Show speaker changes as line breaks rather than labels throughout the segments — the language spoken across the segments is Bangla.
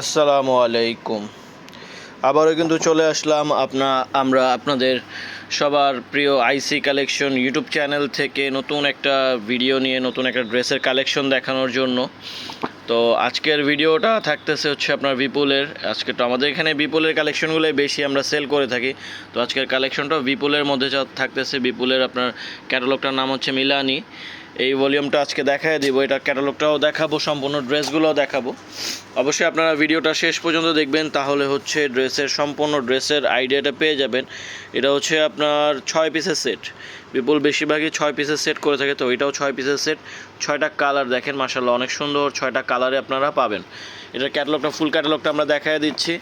আসসালামু আলাইকুম। আবারও কিন্তু চলে আসলাম আপনা, আমরা আপনাদের সবার প্রিয় আইসি কালেকশন ইউটিউব চ্যানেল থেকে নতুন একটা ভিডিও নিয়ে, নতুন একটা ড্রেসের কালেকশন দেখানোর জন্য। তো আজকের ভিডিওটা থাকতেছে হচ্ছে আপনার বিপুলের। আজকে তো আমাদের এখানে বিপুলের কালেকশনগুলোই বেশি আমরা সেল করে থাকি। তো আজকের কালেকশনটা বিপুলের মধ্যে থাকতেছে, বিপুলের আপনার ক্যাটালগটার নাম হচ্ছে মিলানি। এই ভলিউমটা আজকে দেখায় দিব, এটা ক্যাটালগটাও দেখাবো, সম্পূর্ণ ড্রেসগুলোও দেখাবো। অবশ্যই আপনারা ভিডিওটা শেষ পর্যন্ত দেখবেন, তাহলে হচ্ছে ড্রেসের সম্পূর্ণ ড্রেসের আইডিয়াটা পেয়ে যাবেন। এটা হচ্ছে আপনার ছয় পিসের সেট। বিপুল বেশিরভাগই ছয় পিসের সেট করে থাকে, তো এটাও ছয় পিসের সেট। ছয়টা কালার দেখেন মাসাল্লাহ অনেক সুন্দর, ছয়টা কালারে আপনারা পাবেন। এটার ক্যাটালগটা ফুল ক্যাটালগটা আমরা দেখায় দিচ্ছি।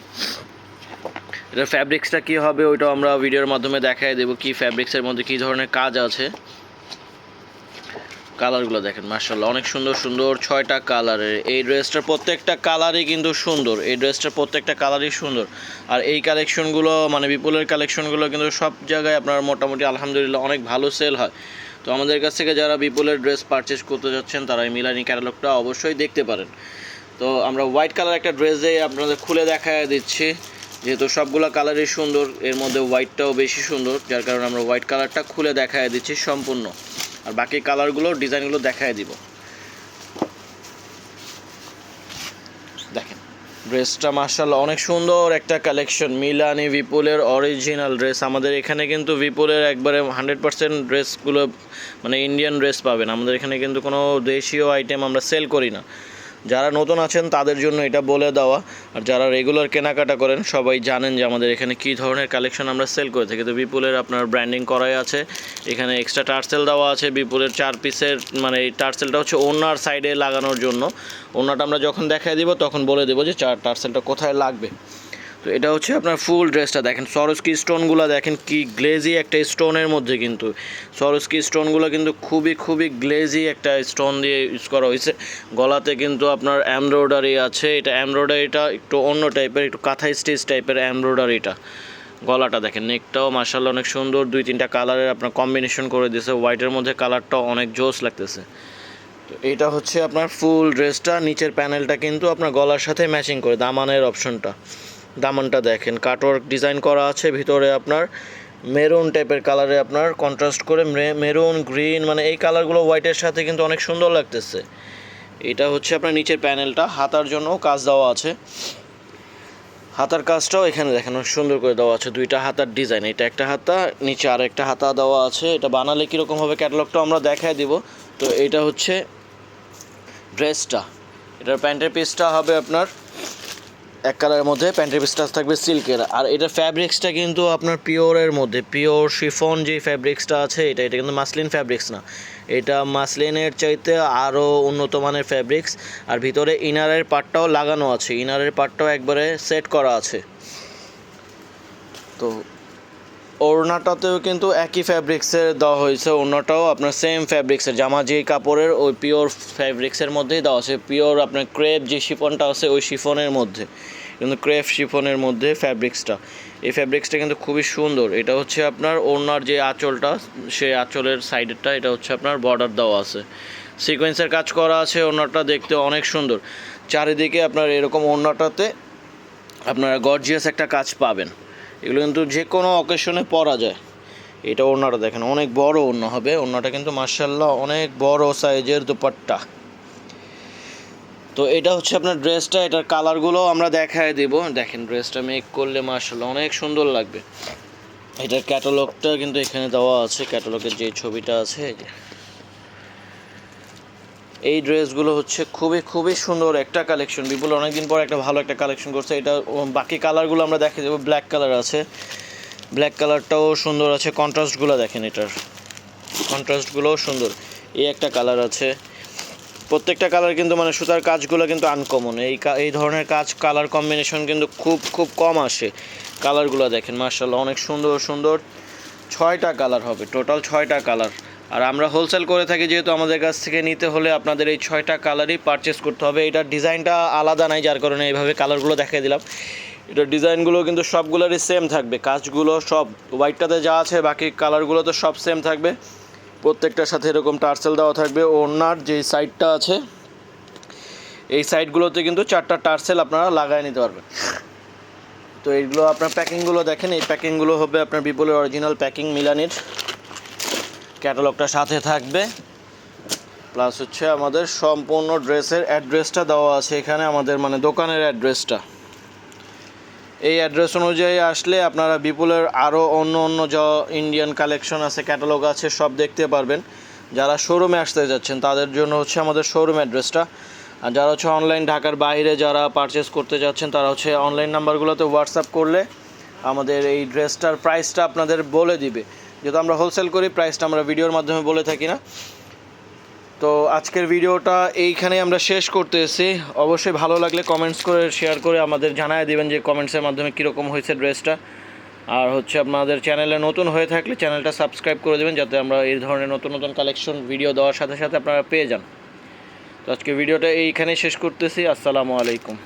এটার ফ্যাব্রিক্সটা কী হবে, ওইটাও আমরা ভিডিওর মাধ্যমে দেখায় দেবো, কী ফ্যাব্রিক্সের মধ্যে কী ধরনের কাজ আছে। কালারগুলো দেখেন মার্শাল্লাহ অনেক সুন্দর সুন্দর ছয়টা কালারের। এই ড্রেসটার প্রত্যেকটা কালারই কিন্তু সুন্দর, এই ড্রেসটার প্রত্যেকটা কালারই সুন্দর। আর এই কালেকশনগুলো মানে বিপুলের কালেকশনগুলো কিন্তু সব জায়গায় আপনার মোটামুটি, আলহামদুলিল্লাহ, অনেক ভালো সেল হয়। তো আমাদের কাছ থেকে যারা বিপুলের ড্রেস পারচেস করতে যাচ্ছেন, তারা এই মিলানি ক্যাটালগটা অবশ্যই দেখতে পারেন। তো আমরা হোয়াইট কালার একটা ড্রেস দিয়ে আপনাদের খুলে দেখায় দিচ্ছি। যেহেতু সবগুলো কালারই সুন্দর, এর মধ্যে হোয়াইটটাও বেশি সুন্দর, যার কারণে আমরা হোয়াইট কালারটা খুলে দেখায় দিচ্ছি সম্পূর্ণ। আর বাকি কালারগুলো, ডিজাইনগুলো দেখাই দিব। দেখেন, ড্রেসটা মার্শাল্লাহ অনেক সুন্দর একটা কালেকশন। মিলানি বিপুলের অরিজিনাল ড্রেস। আমাদের এখানে কিন্তু বিপুলের একবারে হান্ড্রেড পার্সেন্ট ড্রেসগুলো মানে ইন্ডিয়ান ড্রেস পাবেন। আমাদের এখানে কিন্তু কোনো দেশীয় আইটেম আমরা সেল করি না। যারা নতুন আছেন, তাদের জন্য এটা বলে দেওয়া। আর যারা রেগুলার কেনাকাটা করেন, সবাই জানেন যে আমাদের এখানে কি ধরনের কালেকশন আমরা সেল করে থাকি। তো বিপুলের আপনার ব্র্যান্ডিং করাই আছে। এখানে এক্সট্রা টার্সেল দেওয়া আছে, বিপুলের চার পিসের মানে এই টার্সেলটা হচ্ছে ওনার সাইডে লাগানোর জন্য। ওনাটা আমরা যখন দেখাই দিব, তখন বলে দেবো যে চার টার্সেলটা কোথায় লাগবে। তো এটা হচ্ছে আপনার ফুল ড্রেসটা দেখেন সরস্কি স্টোনগুলো দেখেন কি গ্লেজি একটা স্টোনের মধ্যে কিন্তু। সরস্কি স্টোনগুলো কিন্তু খুবই খুবই গ্লেজি একটা স্টোন দিয়ে ইউজ করা হয়েছে। গলাতে কিন্তু আপনার এমব্রয়ডারি আছে, এটা এমব্রয়ডারিটা একটু অন্য টাইপের, একটু কাঁথা স্টিচ টাইপের এমব্রয়ডারিটা। গলাটা দেখেন, নেকটাও মার্শাল্লাহ অনেক সুন্দর, দুই তিনটা কালারের আপনার কম্বিনেশন করে দিয়েছে, হোয়াইটের মধ্যে কালারটাও অনেক জোস লাগতেছে। তো এটা হচ্ছে আপনার ফুল ড্রেসটা, নিচের প্যানেলটা কিন্তু আপনার গলার সাথে ম্যাচিং করে, দামানের অপশনটা। দামানটা দেখেন। কাটওয়ার্ক ডিজাইন করা আছে, ভিতরে আপনার মেরুন টাইপের কালারে আপনার কন্ট্রাস্ট করে মেরুন গ্রিন মানে এই কালারগুলো হোয়াইটের সাথে কিন্তু অনেক সুন্দর লাগতেছে। এটা হচ্ছে আপনার নিচের প্যানেলটা, হাতার জন্য কাজ দেওয়া আছে। হাতার কাজটাও এখানে দেখেন, অনেক সুন্দর করে দেওয়া আছে, দুইটা হাতার ডিজাইন এটা একটা হাতা, নিচে আর একটা হাতা দেওয়া আছে। এটা বানালে কীরকম হবে ক্যাটালগটাও আমরা দেখায় দিব। তো এটা হচ্ছে ড্রেসটা এটার প্যান্টের পিসটা হবে আপনার এক কালারের মধ্যে প্যান্টের পিসটা থাকবে সিল্কের। আর এটা ফ্যাব্রিক্সটা কিন্তু আপনার পিওরের মধ্যে, পিওর শিফন যে ফ্যাব্রিক্সটা আছে, এটা এটা কিন্তু মাসলিন ফ্যাব্রিক্স না। এটা মাসলিনের চাইতে আরও উন্নত মানের ফ্যাব্রিক্স, আর ভিতরে ইনারের পার্টটাও লাগানো আছে। ইনারের পার্টটাও একবারে সেট করা আছে। তো ওড়নাটাতেও কিন্তু একই ফ্যাব্রিক্সের দেওয়া হয়েছে, ওড়নাটাও আপনার সেম ফ্যাব্রিক্সের জামা যে কাপড়ের ওই পিওর ফ্যাব্রিক্সের মধ্যেই দেওয়া আছে। পিওর আপনার ক্রেপ যে শিফনটা আছে, ওই শিফনের মধ্যে, কিন্তু ক্রেপ শিফনের মধ্যে ফ্যাব্রিক্সটা এই ফ্যাব্রিক্সটা কিন্তু খুবই সুন্দর। এটা হচ্ছে আপনার ওড়নার যে আঁচলটা, সেই আঁচলের সাইডেরটা এটা হচ্ছে আপনার বর্ডার দেওয়া আছে। সিকোয়েন্সের কাজ করা আছে ওড়নাটা দেখতে অনেক সুন্দর। চারিদিকে আপনার এরকম ওড়নাটাতে আপনারা গর্জিয়াস একটা কাজ পাবেন। এগুলো কিন্তু যে কোনো অকেশনে পরা যায়। এটা ওড়নাটা দেখেন, অনেক বড় অন্য হবে। ওড়নাটা কিন্তু মার্শাল্লাহ অনেক বড় সাইজের দুপাট্টা। তো এটা হচ্ছে আপনার ড্রেসটা এটার কালারগুলো আমরা দেখায় দেব। দেখেন ড্রেসটা মেক করলে মার্শাল্লাহ অনেক সুন্দর লাগবে। এটার ক্যাটালগটা কিন্তু এখানে দেওয়া আছে। ক্যাটালগের যে ছবিটা আছে এই ড্রেসগুলো হচ্ছে খুবই খুবই সুন্দর একটা কালেকশন বিপুল অনেকদিন পর একটা ভালো একটা কালেকশন করছে। এটা বাকি কালারগুলো আমরা দেখে দেবো। ব্ল্যাক কালার আছে। ব্ল্যাক কালারটাও সুন্দর আছে। কন্ট্রাস্টগুলো দেখেন এটার। কন্ট্রাস্টগুলোও সুন্দর। এই একটা কালার আছে। প্রত্যেকটা কালার কিন্তু মানে সুতার কাজগুলো কিন্তু আনকমন এই এই ধরনের কাজ কালার কম্বিনেশন কিন্তু খুব খুব কম আসে। কালারগুলো দেখেন মার্শাল্লাহ অনেক সুন্দর সুন্দর। ছয়টা কালার হবে। টোটাল ছয়টা কালার আর আমরা হোলসেল করে থাকি, যেহেতু আমাদের কাছ থেকে নিতে হলে আপনাদের এই ছয়টা কালারই পারচেস করতে হবে। এটার ডিজাইনটা আলাদা নাই, যার কারণে এইভাবে কালারগুলো দেখিয়ে দিলাম। এটার ডিজাইনগুলো কিন্তু সবগুলোরই সেম থাকবে। কাজগুলো সব হোয়াইটটাতে যা আছে, বাকি কালারগুলো তো সব সেম থাকবে। প্রত্যেকটার সাথে এরকম টার্সেল দেওয়া থাকবে। ওনার যে সাইডটা আছে, এই সাইডগুলোতে কিন্তু চারটা টার্সেল আপনারা লাগাই নিতে পারবেন। তো এইগুলো আপনার প্যাকিংগুলো দেখেন। এই প্যাকিংগুলো হবে আপনার বিপুলের অরিজিনাল প্যাকিং মিলানির। ক্যাটালগটা সাথে থাকবে। প্লাস হচ্ছে আমাদের সম্পূর্ণ ড্রেসের অ্যাড্রেসটা দেওয়া আছে এখানে, আমাদের মানে দোকানের অ্যাড্রেসটা। এই অ্যাড্রেস অনুযায়ী আসলে আপনারা বিপুলের আরও অন্য অন্য যা ইন্ডিয়ান কালেকশন আছে ক্যাটালগ আছে, সব দেখতে পারবেন। যারা শোরুমে আসতে যাচ্ছেন, তাদের জন্য হচ্ছে আমাদের শোরুম অ্যাড্রেসটা। আর যারা হচ্ছে অনলাইন ঢাকার বাইরে যারা পারচেস করতে যাচ্ছেন, তারা হচ্ছে অনলাইন নাম্বারগুলোতে হোয়াটসঅ্যাপ করলে আমাদের এই ড্রেসটার প্রাইসটা আপনাদের বলে দিবে। যেহেতু আমরা হোলসেল করি প্রাইসটা আমরা ভিডিওর মাধ্যমে বলে থাকি না। তো আজকের ভিডিওটা এইখানে আমরা শেষ করতে এসেছি অবশ্যই ভালো লাগলে কমেন্টস করে শেয়ার করে আমাদের জানায় দিবেন যে কমেন্টসের মাধ্যমে কীরকম হয়েছে ড্রেসটা আর হচ্ছে আপনাদের চ্যানেলে নতুন হয়ে থাকলে চ্যানেলটা সাবস্ক্রাইব করে দেবেন, যাতে আমরা এই ধরনের নতুন নতুন কালেকশন ভিডিও দেওয়ার সাথে সাথে আপনারা পেয়ে যান। তো আজকে ভিডিওটা এইখানেই শেষ করতেছি। আসসালামু আলাইকুম।